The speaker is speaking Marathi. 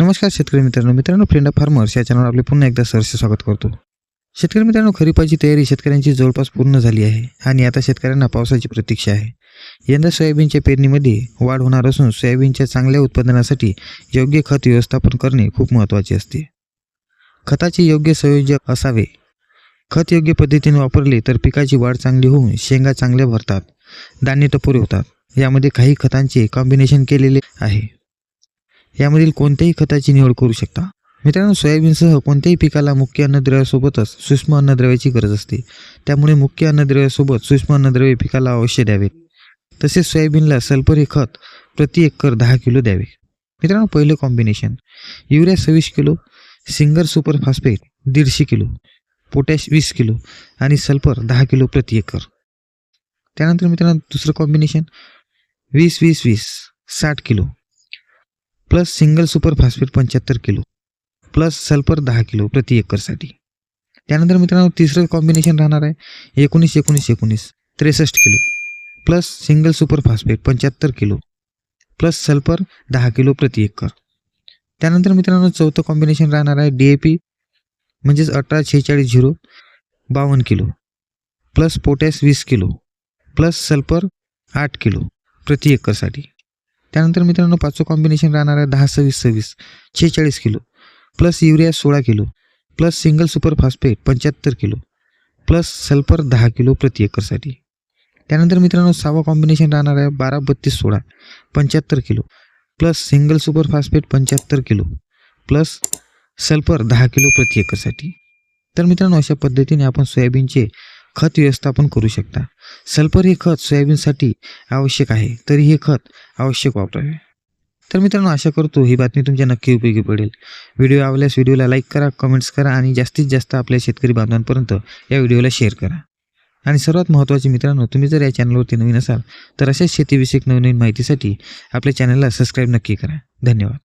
नमस्कार शेतकरी मित्रांनो मित्रांनो फ्रेंड ऑफ फार्मर्स या चॅनलवर आपले पुन्हा एकदा सहर्ष स्वागत करतो. शेतकरी मित्रांनो खरीपाची तयारी शेतकऱ्यांची जवळपास पूर्ण झाली आहे आणि आता शेतकऱ्यांना पावसाची प्रतीक्षा आहे. यंदा सोयाबीनच्या पेरणीमध्ये वाढ होणार असून सोयाबीनच्या चांगल्या उत्पादनासाठी योग्य खत व्यवस्थापन करणे खूप महत्त्वाचे असते. खताचे योग्य संयोजक असावे. खत योग्य पद्धतीने वापरले तर पिकाची वाढ चांगली होऊन शेंगा चांगल्या भरतात धान्य टपोरे होतात. यामध्ये काही खतांचे कॉम्बिनेशन केलेले आहे. यामधील कोणत्याही खताची निवड करू शकता. मित्रांनो सोयाबीनसह कोणत्याही पिकाला मुख्य अन्नद्रव्यासोबतच सूक्ष्म अन्नद्रव्याची गरज असते. त्यामुळे मुख्य अन्नद्रव्यासोबत सूक्ष्म अन्नद्रव्य पिकाला अवश्य द्यावे. तसेच सोयाबीनला सल्फर हे खत प्रति एकर दहा किलो द्यावे. मित्रांनो पहिलं कॉम्बिनेशन युरिया सव्वीस किलो सिंगर सुपर फॉस्फेट दीडशे किलो पोटॅश वीस किलो आणि सल्फर दहा किलो प्रति एकर. त्यानंतर मित्रांनो दुसरं कॉम्बिनेशन वीस वीस वीस साठ kilo. Plus single super phosphate पंच्याहत्तर किलो प्लस सल्फर दहा किलो प्रति एकरसाठी. त्यानंतर मित्रांनो तिसरं कॉम्बिनेशन राहणार आहे एकोणीस एकोणीस एकोणीस त्रेसष्ट kilo plus single super phosphate पंच्याहत्तर किलो प्लस सल्फर दहा किलो प्रति एकर. त्यानंतर मित्रांनो चौथं कॉम्बिनेशन राहणार आहे डी ए पी म्हणजेच अठरा शेहेचाळीस झिरो बावन्न किलो प्लस पोटॅश वीस किलो प्लस सल्फर आठ किलो प्रति एकरसाठी. त्यानंतर मित्रांनो पाचवं कॉम्बिनेशन राहणार आहे दहा सव्वीस सव्वीस शेहेचाळीस किलो. प्लस युरिया सोळा kilo. Plus single super phosphate पंच्याहत्तर किलो. प्लस सल्फर दहा किलो प्रति एकरसाठी. त्यानंतर मित्रांनो सहावा कॉम्बिनेशन राहणार आहे बारा बत्तीस सोळा पंच्याहत्तर kilo. Plus single super phosphate पंच्याहत्तर किलो. प्लस सल्फर दहा किलो प्रति एकरसाठी. तर मित्रांनो अशा पद्धतीने आपण सोयाबीनचे खत व्यवस्थापन करू शकता. सल्फर हे खत सोयाबीनसाठी आवश्यक आहे तरी हे खत आवश्यक वापरावे. तर मित्रांनो आशा करतो ही बातमी तुमच्या नक्की उपयोगी पडेल. व्हिडिओ आवडल्यास व्हिडिओला लाईक करा कमेंट्स करा आणि जास्तीत जास्त आपल्या शेतकरी बांधवांपर्यंत या व्हिडिओला शेअर करा. आणि सर्वात महत्त्वाचे मित्रांनो तुम्ही जर या चॅनलवरती नवीन असाल तर अशाच शेतीविषयक नवीन माहितीसाठी आपल्या चॅनलला सबस्क्राईब नक्की करा. धन्यवाद.